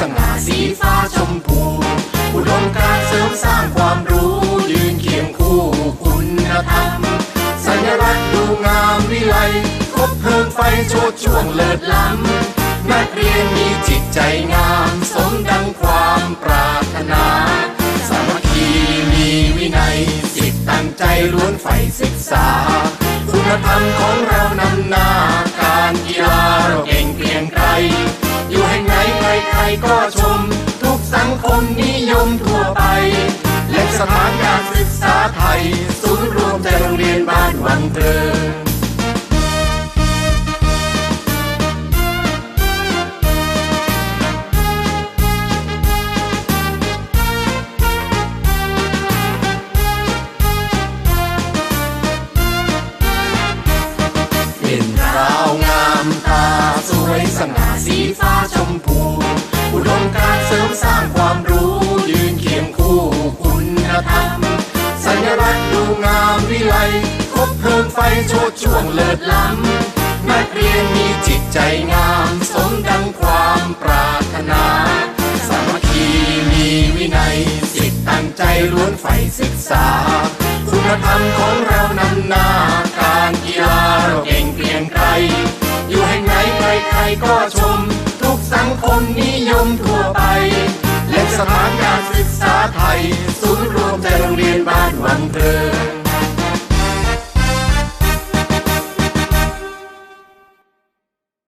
สง่าสีฟ้าชมพู อุดมการเสริมสร้างความรู้ ยืนเคียงคู่คุณธรรม สัญลักษณ์ดูงามวิไลคบเพลิงไฟโชดช่วงเลิศล้ำ นักเรียนมีจิตใจงาม สมดังความปรารถนา สามัคคีมีวินัยสิทธิ์ตั้งใจล้วนใฝ่ศึกษา คุณธรรมของเรานำหน้า ก็ชม ทุกสังคมนิยมทั่วไป แล่งสถานการศึกษาไทย ศูนย์รวมใจโรงเรียนบ้านวังเพลิ เพลิงไฟโชดช่วงเลิศล้ำนักเรียนมีจิตใจงาม สมดังความปรารถนา สามัคคีมีวินัยสิทธิ์ตั้งใจล้วนใฝ่ศึกษา คุณธรรมของเรานำหน้าการกีฬาเราเก่งเกรียงไกรอยู่แห่งไหนใครๆก็ชม ทุกสังคมนิยมทั่วไป แล่งสถานการศึกษาไทย ศูนย์รวมใจโรงเรียนบ้าน